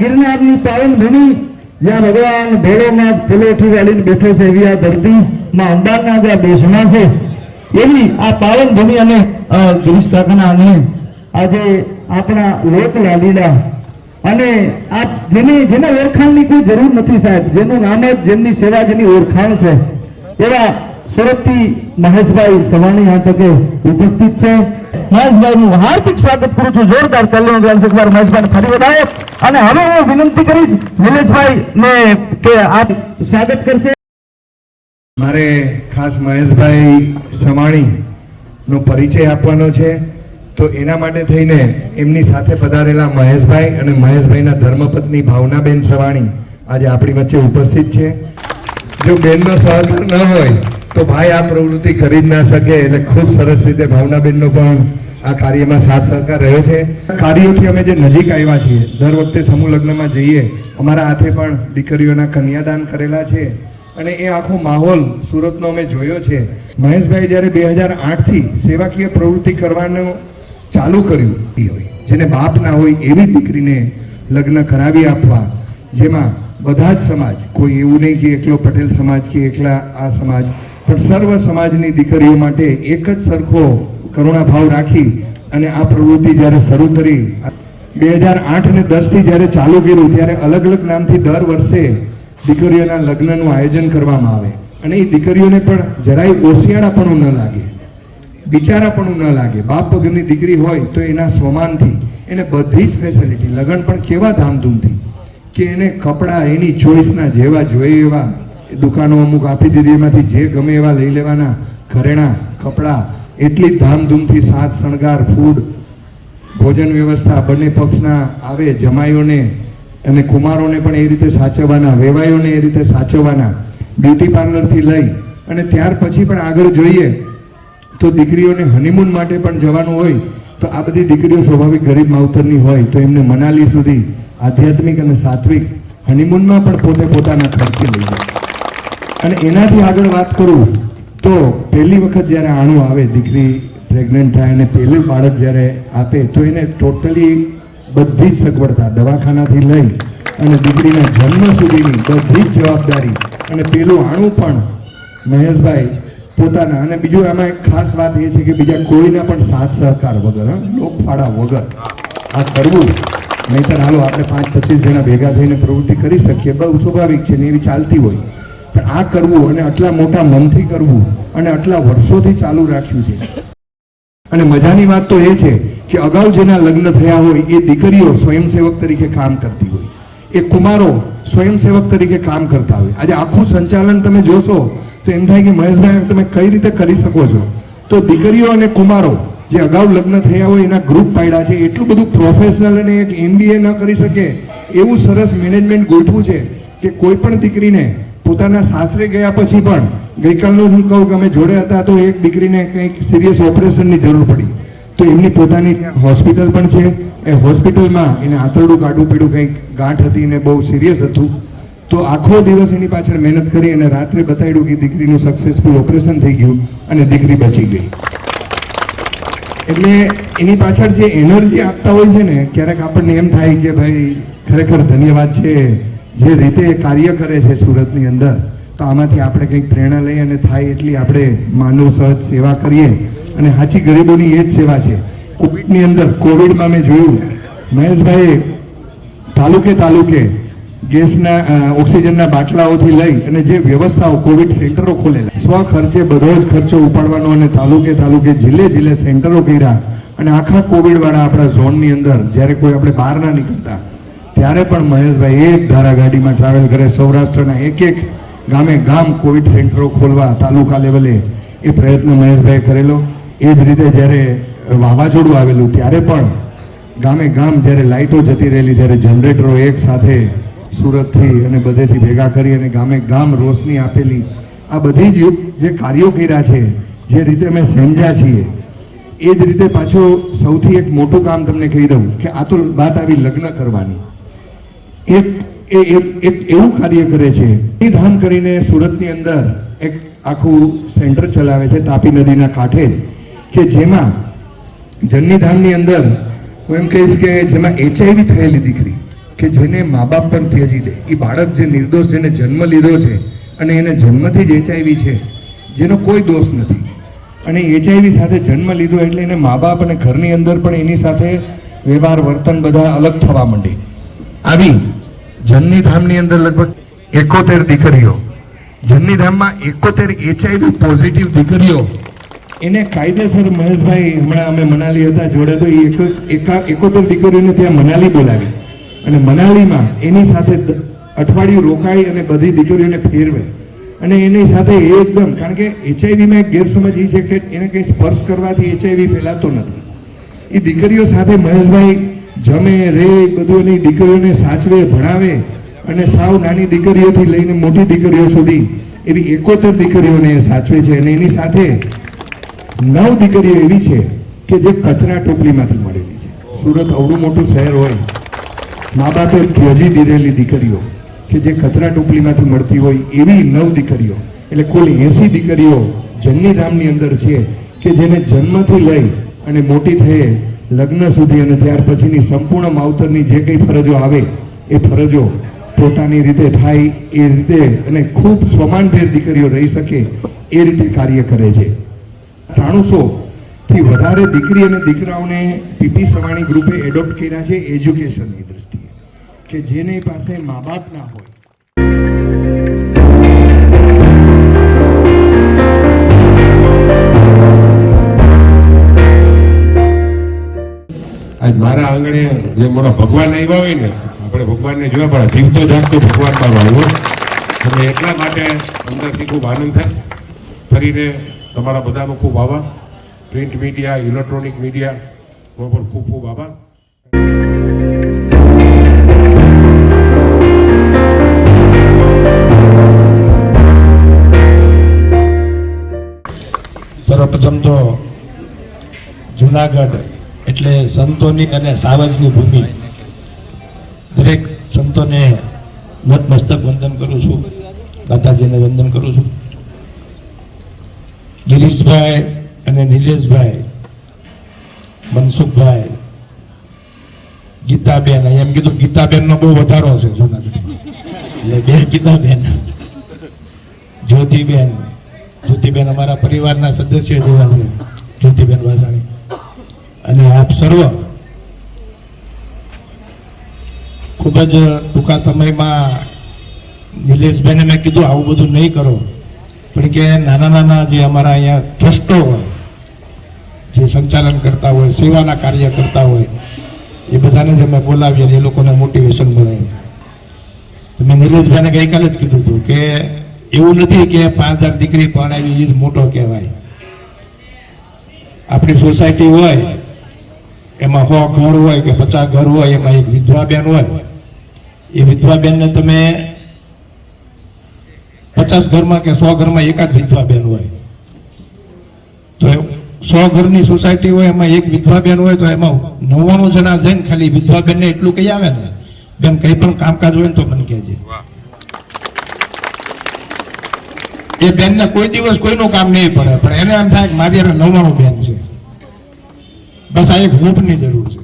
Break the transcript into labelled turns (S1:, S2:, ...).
S1: ગિરનારની પાવન ભૂમિ જ્યાં ભગવાન ભોળોનાથ ફૂલોઠી વાળીને બેઠો છે એવી આ ધરતી માં અંબાના જ્યાં દેશમાં છે. એવી આ પાવન ભૂમિ અને ગિરીશ કાકાના આજે આપણા લોક લાલીલા અને આ જેની, જેને ઓળખાણની કોઈ જરૂર નથી સાહેબ, જેનું નામ જ જેમની સેવા જેની ઓળખાણ છે, એવા સુરતથી મહેશભાઈ સવાણી આ તકે ઉપસ્થિત છે. મહેશભાઈનું હાર્દિક સ્વાગત કરું છું. જોરદાર ગ્રામ એકવાર મહેશભાઈ ફરી વધારે. અને હવે હું વિનંતી કરીશ નિલેશભાઈ ને કે આપ સ્વાગત કરશે.
S2: મારે ખાસ મહેશભાઈ સવાણી નો પરિચય આપવાનો છે. તો એના માટે થઈને એમની સાથે પધારેલા મહેશભાઈ અને મહેશભાઈના ધર્મપત્ની ભાવનાબેન સવાણી આજે આપણી વચ્ચે ઉપસ્થિત છે. જો બેનનો સહકાર ન હોય તો ભાઈ, આ પ્રવૃત્તિ કરી જ ના શકે એટલે ખૂબ સરસ રીતે ભાવનાબેનનો પણ આ કાર્યમાં સાથ સહકાર રહ્યો છે. કાર્યોથી અમે જે નજીક આવ્યા છીએ, દર વખતે સમૂહ લગ્નમાં જઈએ, અમારા હાથે પણ દીકરીઓના કન્યાદાન કરેલા છે અને એ આખો માહોલ સુરતનો અમે જોયો છે. મહેશભાઈ જ્યારે બે હજાર આઠથી સેવાકીય પ્રવૃત્તિ કરવાનું ચાલુ કર્યું એ હોય જેને બાપ ના હોય એવી દીકરીને લગ્ન કરાવી આપવા, જેમાં બધા જ સમાજ, કોઈ એવું નહીં કે એકલો પટેલ સમાજ કે એકલા આ સમાજ પણ સર્વ સમાજની દીકરીઓ માટે એક જ સરખો કરુણાભાવ રાખી અને આ પ્રવૃત્તિ જ્યારે શરૂ કરી, બે હજાર આઠ અને દસથી જ્યારે ચાલુ કર્યું, ત્યારે અલગ અલગ નામથી દર વર્ષે દીકરીઓના લગ્નનું આયોજન કરવામાં આવે. અને એ દીકરીઓને પણ જરાય ઓશિયાળાપણું ન લાગે, બિચારાપણું ન લાગે. બાપ વગરની દીકરી હોય તો એના સ્વમાનથી, એને બધી જ ફેસિલિટી લગ્ન પણ કેવા ધામધૂમથી, કે એને કપડાં એની ચોઈસના જેવા જોઈએ એવા દુકાનો અમુક આપી દીધી, એમાંથી જે ગમે એવા લઈ લેવાના ઘરેણા, કપડાં, એટલી ધામધૂમથી સાત શણગાર, ફૂડ, ભોજન વ્યવસ્થા બંને પક્ષના આવે, જમાઈઓને અને કુમારોને પણ એ રીતે સાચવવાના, વેવાઈઓને એ રીતે સાચવવાના, બ્યુટી પાર્લરથી લઈ અને ત્યાર પછી પણ આગળ જોઈએ તો દીકરીઓને હનીમૂન માટે પણ જવાનું હોય તો આ બધી દીકરીઓ સ્વાભાવિક ગરીબ માવતરની હોય તો એમને મનાલી સુધી આધ્યાત્મિક અને સાત્વિક હનીમૂનમાં પણ પોતે પોતાના ખર્ચે લઈ જાય. અને એનાથી આગળ વાત કરું તો પહેલી વખત જ્યારે આણું આવે, દીકરી પ્રેગ્નન્ટ થાય અને પહેલું બાળક જ્યારે આપે, તો એને ટોટલી બધી જ સગવડતા દવાખાનાથી લઈ અને દીકરીના જન્મ સુધીની બધી જ જવાબદારી અને પેલું આણું પણ મહેશભાઈ પોતાના અને બીજું એક ખાસ વાત એ છે કે બીજા કોઈના પણ સાથ સહકાર વગર લોકફાળા વગર આ કરવું. નહીતર હાલો, આપણે પાંચ પચીસ જણા ભેગા થઈને પ્રવૃત્તિ કરી શકીએ. બહુ સ્વાભાવિક છે ને એવી ચાલતી હોય. પણ આ કરવું અને આટલા મોટા મનથી કરવું અને આટલા વર્ષોથી ચાલુ રાખ્યું છે. અને મજાની વાત તો એ છે કે અગાઉ જેના લગ્ન થયા હોય, એ દીકરીઓ સ્વયંસેવક તરીકે કામ કરતી હોય. એ કુમારો સ્વયંસેવક તરીકે કામ કરતા હોય. આજે આખું સંચાલન તમે જોશો, તો એમ થાય કે મહેશભાઈ, તમે કઈ રીતે કરી શકો છો? તો દીકરીઓ અને કુમારો જે અગાઉ લગ્ન થયા હોય, એના ગ્રુપ પાડ્યા છે. એટલું બધું પ્રોફેશનલ અને એક એમબીએ ન કરી શકે, એવું સરસ મેનેજમેન્ટ ગોઠવું છે કે કોઈ પણ દીકરીને પોતાના સાસરે ગયા પછી પણ ગઈકાલનું હું કહું કે અમે જોડે હતા તો એક દીકરીને કંઈક સિરિયસ ઓપરેશનની જરૂર પડી. તો એમની પોતાની હોસ્પિટલ પણ છે. એ હોસ્પિટલમાં એને આંતરડું કાઢવું પીડું કંઈક ગાંઠ હતી અને બહુ સિરિયસ હતું. તો આખો દિવસ એની પાછળ મહેનત કરી અને રાત્રે બતાવ્યું કે દીકરીનું સક્સેસફુલ ઓપરેશન થઈ ગયું અને દીકરી બચી ગઈ. એટલે એની પાછળ જે એનર્જી આપતા હોય છે ને, ક્યારેક આપણને એમ થાય કે ભાઈ, ખરેખર ધન્યવાદ છે. જે રીતે કાર્ય કરે છે સુરતની અંદર, તો આમાંથી આપણે કંઈક પ્રેરણા લઈ અને થાય એટલી આપણે માનવ સહજ સેવા કરીએ. અને સાચી ગરીબોની એ જ સેવા છે. કોવિડની અંદર, કોવિડમાં મેં જોયું મહેશભાઈ તાલુકે તાલુકે ગેસના ઓક્સિજનના બાટલાઓથી લઈ અને જે વ્યવસ્થાઓ કોવિડ સેન્ટરો ખોલેલા, સ્વ ખર્ચે બધો જ ખર્ચો ઉપાડવાનો અને તાલુકે તાલુકે જિલ્લે જિલ્લે સેન્ટરો કર્યા. અને આખા કોવિડવાળા આપણા ઝોનની અંદર, જ્યારે કોઈ આપણે બહાર ના નીકળતા ત્યારે પણ મહેશભાઈ એક ધારા ગાડીમાં ટ્રાવેલ કરે, સૌરાષ્ટ્રના એક એક ગામે ગામ કોવિડ સેન્ટરો ખોલવા તાલુકા લેવલે એ પ્રયત્ન મહેશભાઈ કરેલો. એ જ રીતે જ્યારે વાવાઝોડું આવેલું, ત્યારે પણ ગામે ગામ જ્યારે લાઇટો જતી રહેલી, ત્યારે જનરેટરો એક સાથે સુરતથી અને બધેથી ભેગા કરી અને ગામે ગામ રોશની આપેલી. આ બધી જ જે કાર્યો કર્યા છે, જે રીતે અમે સમજ્યા છીએ, એ જ રીતે પાછું સૌથી એક મોટું કામ તમને કહી દઉં કે આ તો વાત આવી લગ્ન કરવાની. એક, એ એક- એવું કાર્ય કરે છે. એ ધામ કરીને સુરતની અંદર એક આખું સેન્ટર ચલાવે છે તાપી નદીના કાંઠે, કે જેમાં જન્નીધામની અંદર હું એમ કહીશ કે જેમાં એચઆઈવી થયેલી દીકરી, કે જેને મા બાપ પણ ત્યજી દે. એ બાળક જે નિર્દોષ જેને જન્મ લીધો છે અને એને જન્મથી જ એચઆઈવી છે, જેનો કોઈ દોષ નથી. અને એચઆઈવી સાથે જન્મ લીધો એટલે એને મા બાપ અને ઘરની અંદર પણ એની સાથે વ્યવહાર, વર્તન બધા અલગ થવા માંડે. આવી જનનીધામની અંદર લગભગ એકોતેર દીકરીઓ. જન્નીધામમાં એકોતેર એચઆઈવી પોઝિટિવ દીકરીઓ. એને કાયદેસર મહેશભાઈ હમણાં અમે મનાલી હતા, જોડે તો એ એક એકા એકોતેર દીકરીઓને ત્યાં મનાલી બોલાવી. અને મનાલીમાં એની સાથે અઠવાડિયું રોકાઈ અને બધી દીકરીઓને ફેરવે. અને એની સાથે એકદમ, કારણ કે એચઆઈવીમાં એક ગેરસમજ એ છે કે એને કંઈ સ્પર્શ કરવાથી એચઆઈવી ફેલાતો નથી. એ દીકરીઓ સાથે મહેશભાઈ જમે, રે બધું એની દીકરીઓને સાચવે, ભણાવે અને સાવ નાની દીકરીઓથી લઈને મોટી દીકરીઓ સુધી એવી એકોતેર દીકરીઓને સાચવે છે અને એની સાથે નવ દીકરીઓ એવી છે કે જે કચરા ટોપલીમાંથી મળેલી છે. સુરત અવડું મોટું શહેર હોય મા બાપે ત્યજી દીધેલી દીકરીઓ કે જે કચરા ટોપલીમાંથી મળતી હોય એવી નવ દીકરીઓ, એટલે કુલ એસી દીકરીઓ જન્મીધામની અંદર છે કે જેને જન્મથી લઈ અને મોટી થયે લગ્ન સુધી અને ત્યાર પછીની સંપૂર્ણ માવતરની જે કંઈ ફરજો આવે, એ ફરજો પોતાની રીતે થાય, એ રીતે અને ખૂબ સ્વમાનભેર દીકરીઓ રહી શકે, એ રીતે કાર્ય કરે છે. ત્રાણુસોથી વધારે દીકરી અને દીકરાઓને પીપી સવાણી ગ્રુપે એડોપ્ટ કર્યા છે એજ્યુકેશનની દ્રષ્ટિએ, કે જેની પાસે મા બાપ ના હોય.
S3: આજ મારા આંગણે જે મોટા ભગવાન આવ્યા હોય ને, આપણે ભગવાનને જોયા, પણ જીવતો જાગતો ભગવાન પણ આવ્યો. અને એટલા માટે અંદરથી ખૂબ આનંદ થાય. ફરીને તમારા બધાનો ખૂબ આભાર. પ્રિન્ટ મીડિયા, ઇલેક્ટ્રોનિક મીડિયા પણ ખૂબ ખૂબ આભાર.
S4: સર્વપ્રથમ તો જુનાગઢ એટલે સંતોની અને સાવજની ભૂમિ. દરેક સંતોને નતમસ્તક વંદન કરું છું. દાદાજીને વંદન કરું છું. ગિરીશભાઈ અને નિલેશભાઈ, મનસુખભાઈ, ગીતાબેન. એમ કીધું, ગીતાબેનનો બહુ વધારો છે જુનાગઢ એટલે બે ગીતાબેન. જ્યોતિબેન. જ્યોતિબેન અમારા પરિવારના સદસ્ય જેવા છે. જ્યોતિબેન વાસાણી. અને આપ સર્વ ખૂબ જ ટૂંકા સમયમાં નિલેશભાઈને મેં કીધું, આવું બધું નહીં કરો. પણ કે નાના નાના જે અમારા અહીંયા ટ્રસ્ટો હોય, જે સંચાલન કરતા હોય, સેવાના કાર્ય કરતા હોય, એ બધાને જ અમે બોલાવીએ અને એ લોકોને મોટિવેશન મળે. તો મેં નિલેશભાઈને ગઈકાલે જ કીધું હતું કે એવું નથી કે પાંચ હજાર દીકરી પરણાવી એ જ મોટો કહેવાય. આપણી સોસાયટી હોય એમાં સો ઘર હોય કે પચાસ ઘર હોય એમાં એક વિધવા બેન હોય. એ વિધવા બેનને તમે પચાસ ઘરમાં કે સો ઘરમાં એકાદ વિધવા બેન હોય. તો સો ઘરની સોસાયટી હોય એમાં એક વિધવા બેન હોય તો એમાં નવ્વાણું જણા જઈને ખાલી વિધવા બેનને એટલું કહી આવે ને. બેન કંઈ પણ કામકાજ હોય ને તો મને કહેજે. એ બેનને કોઈ દિવસ કોઈનું કામ નહીં પડે પણ એને એમ થાય કે મારી હારે નવ્વાણું બેન બસ આ એક જરૂર છે.